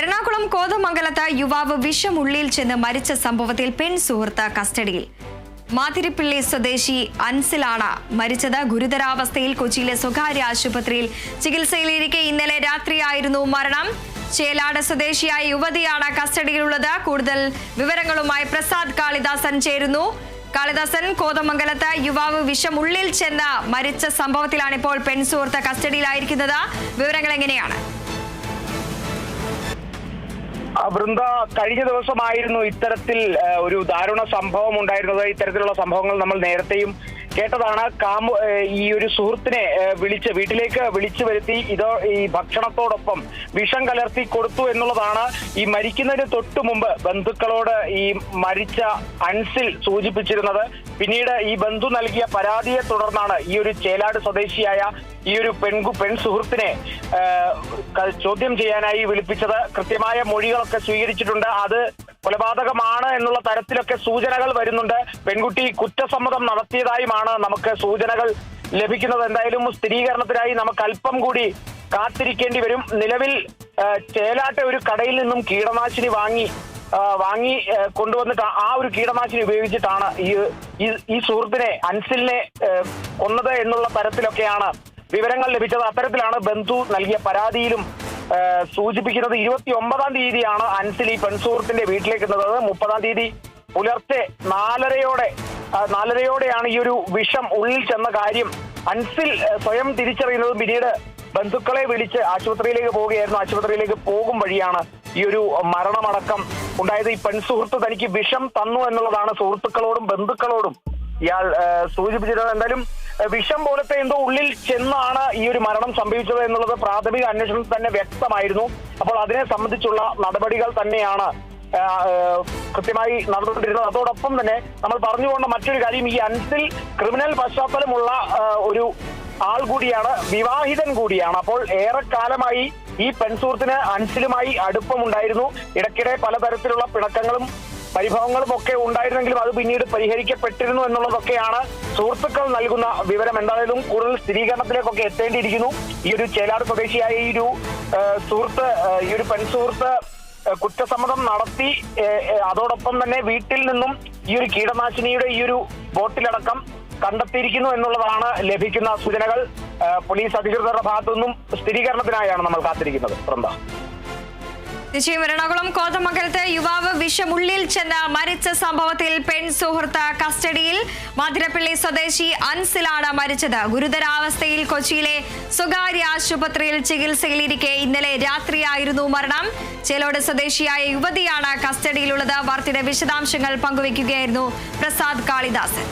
എറണാകുളം കോതമംഗലത്ത് യുവാവ് വിഷമുള്ളിൽ ചെന്ന് മരിച്ച സംഭവത്തിൽ പെൺ സുഹൃത്ത് കസ്റ്റഡിയിൽ. മാതിരിപ്പിള്ളി സ്വദേശി അൻസിലാണ് മരിച്ചത്. ഗുരുതരാവസ്ഥയിൽ കൊച്ചിയിലെ സ്വകാര്യ ആശുപത്രിയിൽ ചികിത്സയിലിരിക്കെ ഇന്നലെ രാത്രിയായിരുന്നു മരണം. ചേലാട് സ്വദേശിയായ യുവതിയാണ് കസ്റ്റഡിയിലുള്ളത്. കൂടുതൽ വിവരങ്ങളുമായി പ്രസാദ് കാളിദാസൻ ചേരുന്നു. കാളിദാസൻ കോതമംഗലത്ത് യുവാവ് വിഷം ഉള്ളിൽ ചെന്ന് മരിച്ച സംഭവത്തിലാണ് ഇപ്പോൾ പെൺ സുഹൃത്ത് കസ്റ്റഡിയിലായിരിക്കുന്നത്. വിവരങ്ങൾ എങ്ങനെയാണ്? വൃന്ദ കഴിഞ്ഞ ദിവസമായിരുന്നു ഇത്തരത്തിൽ ഒരു ദാരുണ സംഭവം ഉണ്ടായിരുന്നത്. ഇത്തരത്തിലുള്ള സംഭവങ്ങൾ നമ്മൾ നേരത്തെയും കേട്ടതാണ് കാമു ഈ ഒരു സുഹൃത്തിനെ വിളിച്ച് വീട്ടിലേക്ക് വിളിച്ചു വരുത്തി ഇതോ ഈ ഭക്ഷണത്തോടൊപ്പം വിഷം കലർത്തി കൊടുത്തു എന്നുള്ളതാണ് ഈ മരിക്കുന്നതിന് തൊട്ടു മുമ്പ് ബന്ധുക്കളോട് ഈ മരിച്ച അൻസിൽ സൂചിപ്പിച്ചിരുന്നത്. പിന്നീട് ഈ ബന്ധു നൽകിയ പരാതിയെ തുടർന്നാണ് ഈ ഒരു ചേലാട് സ്വദേശിയായ ഈ ഒരു പെൺകു പെൺ സുഹൃത്തിനെ ചോദ്യം ചെയ്യാനായി വിളിപ്പിച്ചത്. കൃത്യമായ മൊഴികളൊക്കെ സ്വീകരിച്ചിട്ടുണ്ട്. അത് കൊലപാതകമാണ് എന്നുള്ള തരത്തിലൊക്കെ സൂചനകൾ വരുന്നുണ്ട്. പെൺകുട്ടി കുറ്റസമ്മതം നടത്തിയതായുമാണ് നമുക്ക് സൂചനകൾ ലഭിക്കുന്നത്. എന്തായാലും സ്ഥിരീകരണത്തിനായി നമുക്ക് അല്പം കൂടി കാത്തിരിക്കേണ്ടി വരും. നിലവിൽ ചേലാട്ട ഒരു കടയിൽ നിന്നും കീടനാശിനി വാങ്ങി വാങ്ങി കൊണ്ടുവന്നിട്ട് ആ ഒരു കീടനാശിനി ഉപയോഗിച്ചിട്ടാണ് ഈ ഈ- സുഹൃത്തിനെ അൻസിലിനെ കൊന്നത് എന്നുള്ള തരത്തിലൊക്കെയാണ് വിവരങ്ങൾ ലഭിച്ചത്. അത്തരത്തിലാണ് ബന്ധു നൽകിയ പരാതിയിലും സൂചിപ്പിക്കുന്നത് ഇരുപത്തി ഒമ്പതാം തീയതിയാണ് അൻസിലി പെൺസുഹൃത്തിന്റെ വീട്ടിലേക്ക് എത്തുന്നത് മുപ്പതാം തീയതി പുലർച്ചെ നാലരയോടെ നാലരയോടെയാണ് ഈ ഒരു വിഷം ഉള്ളിൽ ചെന്ന കാര്യം. അൻസിൽ സ്വയം തിരിച്ചറിയുന്നതും പിന്നീട് ബന്ധുക്കളെ വിളിച്ച് ആശുപത്രിയിലേക്ക് പോവുകയായിരുന്നു. ആശുപത്രിയിലേക്ക് പോകും വഴിയാണ് ഈ ഒരു മരണമടക്കം ഉണ്ടായത്. ഈ പെൺസുഹൃത്ത് തനിക്ക് വിഷം തന്നു എന്നുള്ളതാണ് സുഹൃത്തുക്കളോടും ബന്ധുക്കളോടും ഇയാൾ സൂചിപ്പിച്ചിട്ടുള്ളത് എന്തായാലും വിഷം പോലത്തെ എന്തോ ഉള്ളിൽ ചെന്നാണ് ഈ ഒരു മരണം സംഭവിച്ചത് എന്നുള്ളത് പ്രാഥമിക അന്വേഷണത്തിൽ തന്നെ വ്യക്തമായിരുന്നു. അപ്പോൾ അതിനെ സംബന്ധിച്ചുള്ള നടപടികൾ തന്നെയാണ് കൃത്യമായി നടന്നുകൊണ്ടിരുന്നത്. അതോടൊപ്പം തന്നെ നമ്മൾ പറഞ്ഞുകൊണ്ട മറ്റൊരു കാര്യം ഈ അൻസിൽ ക്രിമിനൽ പശ്ചാത്തലമുള്ള ഒരു ആൾ കൂടിയാണ് വിവാഹിതൻ കൂടിയാണ്. അപ്പോൾ ഏറെക്കാലമായി ഈ പെൺസുഹൃത്തിന് അൻസിലുമായി അടുപ്പമുണ്ടായിരുന്നു. ഇടയ്ക്കിടെ പലതരത്തിലുള്ള പിണക്കങ്ങളും പരിഭവങ്ങളും ഒക്കെ ഉണ്ടായിരുന്നെങ്കിലും അത് പിന്നീട് പരിഹരിക്കപ്പെട്ടിരുന്നു എന്നുള്ളതൊക്കെയാണ് സുഹൃത്തുക്കൾ നൽകുന്ന വിവരം. എന്തായാലും കൂടുതൽ സ്ഥിരീകരണത്തിലേക്കൊക്കെ എത്തേണ്ടിയിരിക്കുന്നു. ഈ ഒരു ചേലാട് സ്വദേശിയായ ഈ ഒരു സുഹൃത്ത് ഈ ഒരു പെൺസുഹൃത്ത് കുറ്റസമ്മതം നടത്തി അതോടൊപ്പം തന്നെ വീട്ടിൽ നിന്നും ഈ ഒരു കീടനാശിനിയുടെ ഈ ഒരു ബോട്ടിലടക്കം കണ്ടെത്തിയിരിക്കുന്നു എന്നുള്ളതാണ് ലഭിക്കുന്ന സൂചനകൾ. പോലീസ് അധികൃതരുടെ ഭാഗത്തു നിന്നും സ്ഥിരീകരണത്തിനായാണ് നമ്മൾ കാത്തിരിക്കുന്നത്. വൃന്ദ നിശ്ചയം എറണാകുളം കോതമംഗലത്ത് യുവാവ് വിഷമുള്ളിൽ ചെന്ന് മരിച്ച സംഭവത്തിൽ പെൺ സുഹൃത്ത് കസ്റ്റഡിയിൽ മധുരപ്പള്ളി സ്വദേശി അൻസിലാണ് മരിച്ചത്. ഗുരുതരാവസ്ഥയിൽ കൊച്ചിയിലെ സ്വകാര്യ ആശുപത്രിയിൽ ചികിത്സയിലിരിക്കെ ഇന്നലെ രാത്രിയായിരുന്നു മരണം. ചേലോട് സ്വദേശിയായ യുവതിയാണ് കസ്റ്റഡിയിലുള്ളത്. വാർത്തയുടെ വിശദാംശങ്ങൾ പങ്കുവയ്ക്കുകയായിരുന്നു പ്രസാദ് കാളിദാസൻ.